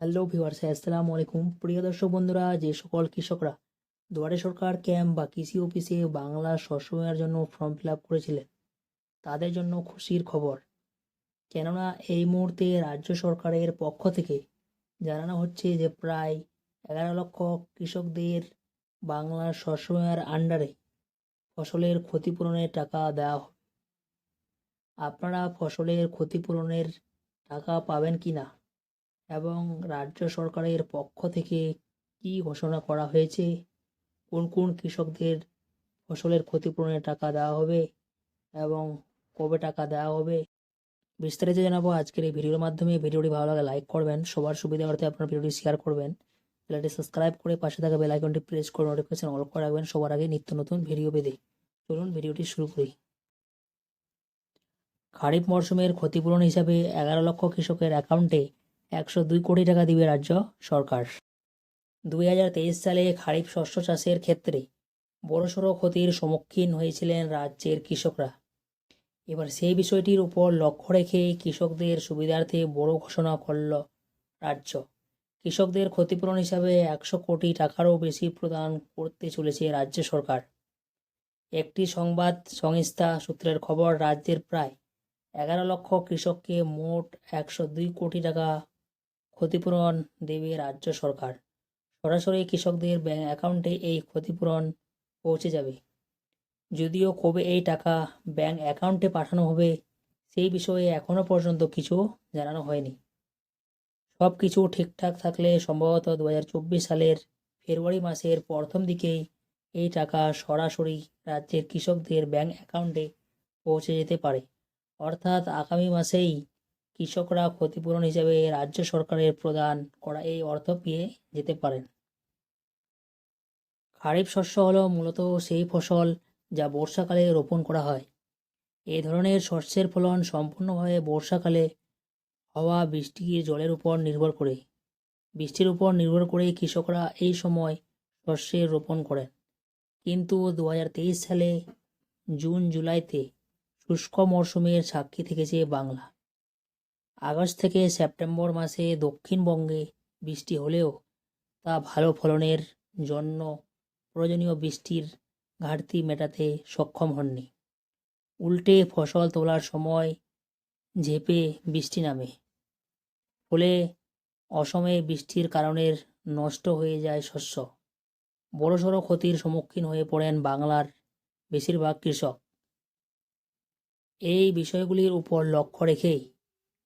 Hello viewers, আসসালামু আলাইকুম। প্রিয় দর্শক বন্ধুরা, যে সকল কৃষকরা দুয়ারে সরকার ক্যাম্প বা কৃষি অফিসে বাংলা শস্য জন্য ফর্ম ফিল আপ করেছিলেন, তাদের জন্য খুশির খবর। কেননা এই মুহূর্তে রাজ্য সরকারের পক্ষ থেকে জানানো হচ্ছে যে প্রায় এগারো লক্ষ কৃষকদের বাংলা শস্য আন্ডারে ফসলের ক্ষতিপূরণের টাকা দেওয়া হবে। আপনারা ফসলের ক্ষতিপূরণের টাকা পাবেন কি না এবং রাজ্য সরকারের পক্ষ থেকে কী ঘোষণা করা হয়েছে? কোন কোন কৃষকদের ফসলের ক্ষতিপূরণের টাকা দেওয়া হবে এবং কবে টাকা দেওয়া হবে? বিস্তারিত জানাব আজকের এই ভিডিওর মাধ্যমে। ভিডিওটি ভালো লাগে লাইক করবেন। সবার সুবিধা সুবিধার্থে আপনার ভিডিওটি শেয়ার করবেন। চ্যানেলটি সাবস্ক্রাইব করে পাশে থাকা বেল আইকনটি প্রেস করে নোটিফিকেশন অল করে রাখবেন। সবার আগে নিত্য নতুন ভিডিও পেতে। চলুন ভিডিওটি শুরু করি। খারিফ মরশুমের ক্ষতিপূরণ হিসাবে এগারো লক্ষ কৃষকের অ্যাকাউন্টে একশো দুই কোটি টাকা দিবে রাজ্য সরকার। দুই হাজার তেইশ সালে খারিফ শস্য চাষের ক্ষেত্রে বড়সড় ক্ষতির সম্মুখীন হয়েছিলেন রাজ্যের কৃষকরা। এবার সেই বিষয়টির উপর লক্ষ্য রেখে কৃষকদের সুবিধার্থে বড় ঘোষণা করল রাজ্য। কৃষকদের ক্ষতিপূরণ হিসাবে একশো কোটি টাকারও বেশি প্রদান করতে চলেছে রাজ্য সরকার। একটি সংবাদ সংস্থা সূত্রের খবর, রাজ্যের প্রায় এগারো লক্ষ কৃষককে মোট একশো দুই কোটি টাকা ক্ষতিপূরণ দেবে রাজ্য সরকার। সরাসরি কৃষকদের ব্যাংক অ্যাকাউন্টে এই ক্ষতিপূরণ পৌঁছে যাবে। যদিও কবে এই টাকা ব্যাংক অ্যাকাউন্টে পাঠানো হবে, সেই বিষয়ে এখনও পর্যন্ত কিছু জানানো হয়নি। সব কিছু ঠিকঠাক থাকলে সম্ভবত দু হাজার চব্বিশ সালের ফেব্রুয়ারি মাসের প্রথম দিকেই এই টাকা সরাসরি রাজ্যের কৃষকদের ব্যাংক অ্যাকাউন্টে পৌঁছে যেতে পারে। অর্থাৎ আগামী মাসেই কৃষকরা ক্ষতিপূরণ হিসেবে রাজ্য সরকারের প্রদান করা এই অর্থ পেয়ে যেতে পারেন। খারিফ শস্য হলো মূলত সেই ফসল যা বর্ষাকালে রোপণ করা হয়। এই ধরনের শস্যের ফলন সম্পূর্ণভাবে বর্ষাকালে হওয়া বৃষ্টির জলের উপর নির্ভর করে। বৃষ্টির উপর নির্ভর করে কৃষকরা এই সময় শস্যের রোপণ করেন। কিন্তু দু হাজার তেইশ সালে জুন জুলাইতে শুষ্ক মরশুমের সাক্ষী থেকেছে বাংলা। আগস্ট থেকে সেপ্টেম্বর মাসে দক্ষিণবঙ্গে বৃষ্টি হলেও তা ভালো ফলনের জন্য প্রয়োজনীয় বৃষ্টির ঘাটতি মেটাতে সক্ষম হননি। উল্টে ফসল তোলার সময় ঝেপে বৃষ্টি নামে। ফলে অসময়ে বৃষ্টির কারণে নষ্ট হয়ে যায় শস্য। বড়সড় ক্ষতির সম্মুখীন হয়ে পড়েন বাংলার বেশিরভাগ কৃষক। এই বিষয়গুলির উপর লক্ষ্য রেখেই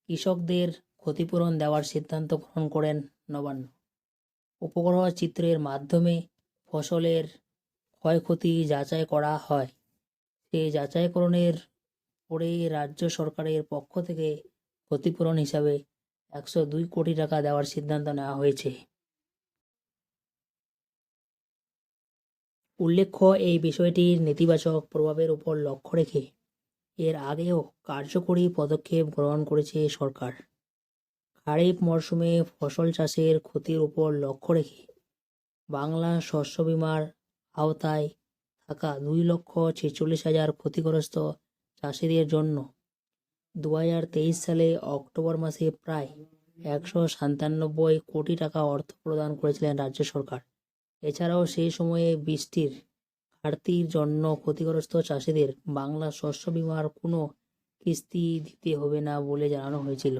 কৃষকদের ক্ষতিপূরণ দেওয়ার সিদ্ধান্ত গ্রহণ করেন নবান্ন। উপগ্রহ চিত্রের মাধ্যমে ফসলের ক্ষয়ক্ষতি যাচাই করা হয়। সেই যাচাইকরণের পরে রাজ্য সরকারের পক্ষ থেকে ক্ষতিপূরণ হিসাবে একশো দুই কোটি টাকা দেওয়ার সিদ্ধান্ত নেওয়া হয়েছে। উল্লেখ্য, এই বিষয়টির নেতিবাচক প্রভাবের উপর লক্ষ্য রেখে এর আগেও কার্যকরী পদক্ষেপ গ্রহণ করেছে সরকার। খারিফ মরশুমে ফসল চাষের ক্ষতির উপর লক্ষ্য রেখে বাংলা শস্য বিমার আওতায় থাকা দুই লক্ষ ছেচল্লিশ হাজার ক্ষতিগ্রস্ত চাষিদের জন্য দু হাজার তেইশ সালে অক্টোবর মাসে প্রায় একশো সাতানব্বই কোটি টাকা অর্থ প্রদান করেছিলেন রাজ্য সরকার। এছাড়াও সেই সময়ে বৃষ্টির ঘাটতির জন্য ক্ষতিগ্রস্ত চাষিদের বাংলা শস্য বিমার কোনো কিস্তি দিতে হবে না বলে জানানো হয়েছিল।